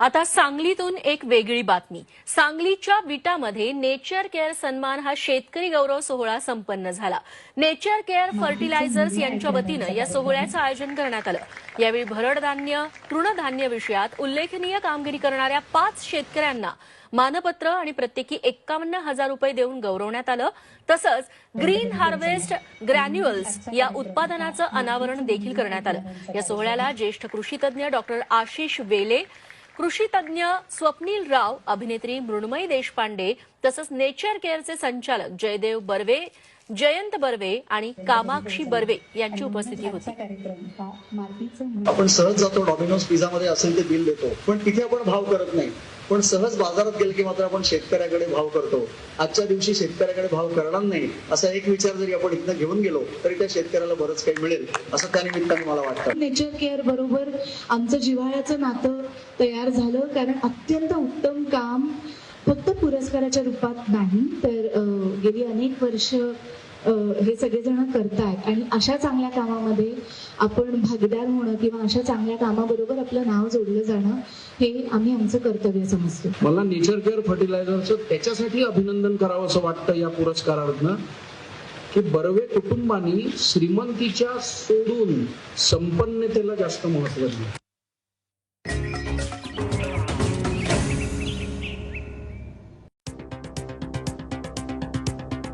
आता सांगलीतून एक वेगळी बातमी. सांगलीच्या विटामध्ये नेचर केअर सन्मान हा शेतकरी गौरव सोहळा संपन्न झाला. नेचर केअर फर्टिलायझर्स यांच्या वतीनं या सोहळ्याचं आयोजन करण्यात आलं. यावेळी भरड धान्य तृणधान्य विषयात उल्लेखनीय कामगिरी करणाऱ्या पाच शेतकऱ्यांना मानपत्र आणि प्रत्येकी एक्कावन्न हजार रुपये देऊन गौरवण्यात आलं. तसंच ग्रीन हार्वेस्ट ग्रॅन्युअल्स या उत्पादनाचं अनावरण देखील करण्यात आलं. या सोहळ्याला ज्येष्ठ कृषीतज्ञ डॉक्टर आशिष वेले कृषी तज्ज्ञ स्वप्नील राव अभिनेत्री मृण्मयी देशपांडे तसंच नेचर केअरचे संचालक जयदेव बर्वे जयंत बर्वे आणि कामाक्षी बर्वे यांची उपस्थिती होती. आपण सहज जातो डॉमिनोज पिझामध्ये असेल ते बिल देतो पण तिथे आपण भाव करत नाही. पण सहज बाजारात गेलं की मात्र आपण शेतकऱ्याकडे भाव करतो. आजच्या दिवशी शेतकऱ्याकडे भाव करणार नाही असा एक विचार जरी आपण इथनं घेऊन गेलो तरी त्या शेतकऱ्याला बरंच काही मिळेल असं त्या निमित्ताने मला वाटतं. नेचर केअर बरोबर आमचं जिव्हाळ्याचं नातं तयार झालं कारण अत्यंत उत्तम काम फक्त पुरस्काराच्या रूपात नाही तर गेली अनेक वर्ष हे सगळेजण करतायत. आणि अशा चांगल्या कामामध्ये आपण भागीदार होणं किंवा अशा चांगल्या कामाबरोबर आपलं नाव जोडलं जाणं हे आम्ही आमचं कर्तव्य समजतो. मला नेचर केअर फर्टिलायझरचं त्याच्यासाठी अभिनंदन करावं असं वाटतं या पुरस्कारातनं की बर्वे कुटुंबानी श्रीमंतीच्या सोडून संपन्नतेला जास्त महत्त्व दिलं.